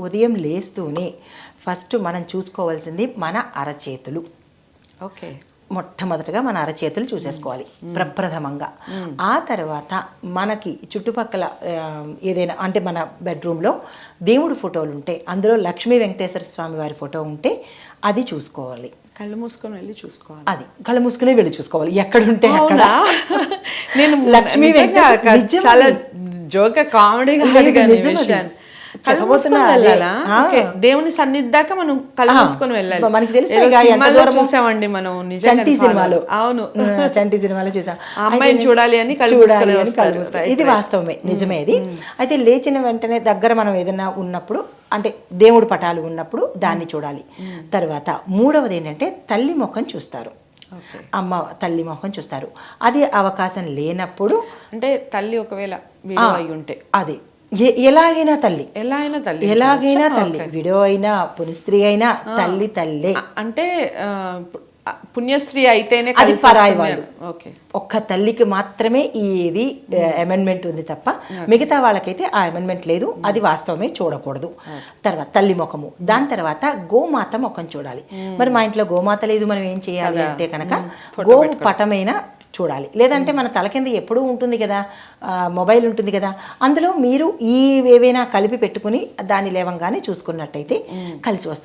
ఉదయం లేస్తూనే ఫస్ట్ మనం చూసుకోవాల్సింది మన అరచేతులు. ఓకే. మొట్టమొదటగా మన అరచేతులు చూసేసుకోవాలి ప్రప్రథమంగా. ఆ తర్వాత మనకి చుట్టుపక్కల ఏదైనా అంటే మన బెడ్రూమ్లో దేవుడి ఫోటోలు ఉంటే అందులో లక్ష్మీ వెంకటేశ్వర స్వామి వారి ఫోటో ఉంటే అది చూసుకోవాలి. కళ్ళు మూసుకొని వెళ్ళి చూసుకోవాలి. అది కళ్ళు మూసుకునే వెళ్ళి చూసుకోవాలి. ఎక్కడుంటే అక్కడ. అవునా? నేను లక్ష్మీ వెంకటేశ్వర- చాలా. జోక కామెడీగా దేవుని సన్నిధాకా మనం కళ్ళు. మూసుకొని వెళ్ళాలి. మనకి తెలుసు. చూసామండి మనం చంటి. సినిమాలో. అవును. చంటి సినిమాలో చూసాం. అమ్మాయిని చూడాలి అని చూడాలి అని. కళ్ళు ఇది. వాస్తవమే నిజమే ఇది. అయితే లేచిన వెంటనే దగ్గర మనం ఏదైనా ఉన్నప్పుడు అంటే దేవుడి పటాలు ఉన్నప్పుడు దాన్ని చూడాలి. తర్వాత మూడవది ఏంటంటే తల్లి ముఖం చూస్తారు. అమ్మ తల్లి ముఖం చూస్తారు. అది అవకాశం లేనప్పుడు అంటే తల్లి ఒకవేళ అయి ఉంటే అది. ఎలాగైనా తల్లి. ఎలా అయినా తల్లి. ఎలాగైనా తల్లి. విడో అయినా పునిస్త్రీ అయినా తల్లి తల్లే. అంటే ఆ, పు- ఆ, పుణ్యస్త్రీ అయితేనే అది పరాయి వాళ్ళు. ఓకే. ఒక్క తల్లికి మాత్రమే ఈ ఇది అమెండ్మెంట్ ఉంది తప్ప మిగతా వాళ్ళకైతే ఆ అమెండ్మెంట్ లేదు. అది వాస్తవమే చూడకూడదు. తర్వాత తల్లి ముఖము. దాని తర్వాత గోమాత ముఖం చూడాలి. మరి మా ఇంట్లో గోమాత లేదు మనం ఏం చేయాలి అంటే కనుక గోవు పటమైన చూడాలి. లేదంటే మన తల కింద ఎప్పుడూ ఉంటుంది కదా మొబైల్ ఉంటుంది కదా అందులో మీరు ఈ ఏవైనా కలిపి పెట్టుకుని దాన్ని లేవంగానే చూసుకున్నట్టయితే కలిసి వస్తుంది.